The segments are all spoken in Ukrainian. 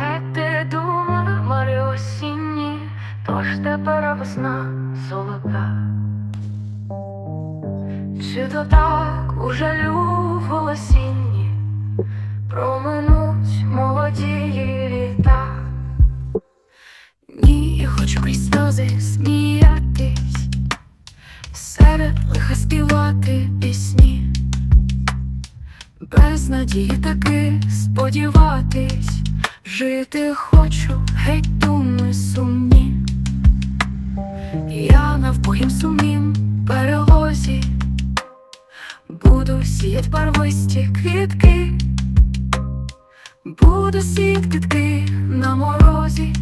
Геть ти думи, марі осінні, тож тепер весна золота. Чи то так у жалю в проминуть молоді літа? Ні, я хочу крізь сльози сміятись, серед лиха співати пісні, без надії таки сподіватись, жити хочу, геть думи сумні. Я навпоїм сумнім перелозі, буду сіять барвисті квітки, буду сіять квітки на морозі.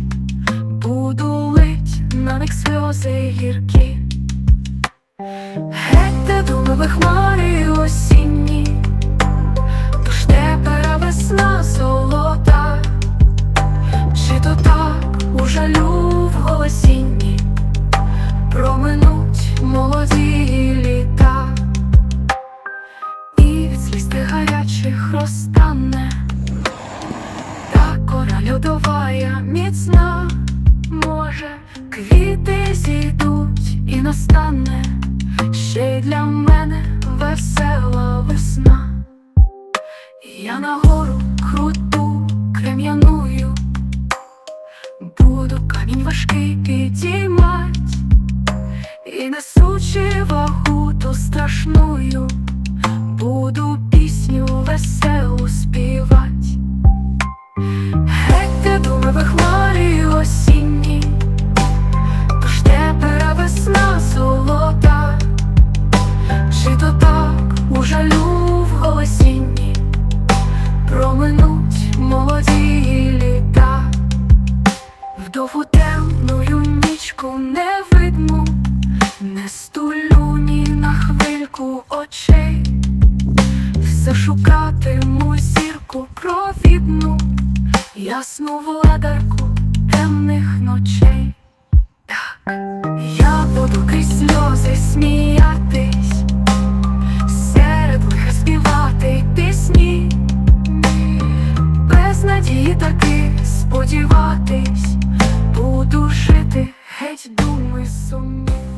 Буду лить на них сльози гіркі Геть те думали хмарі гарячих розтане та кора льодовая міцна, може, квіти зійдуть і настане ще й для мене весела весна. Я на гору круту крем'яную, буду камінь важкий підіймать, і несучи вагу ту страшную, буду пісню веселу співать. Геть ти думи в хмарі осінні, тож тепер весна золота, чи то провідну ясну владарку темних ночей. Так, я буду крізь сльози сміятись, серед лиха співати пісні, без надії таки сподіватись, буду жити геть думи сумні.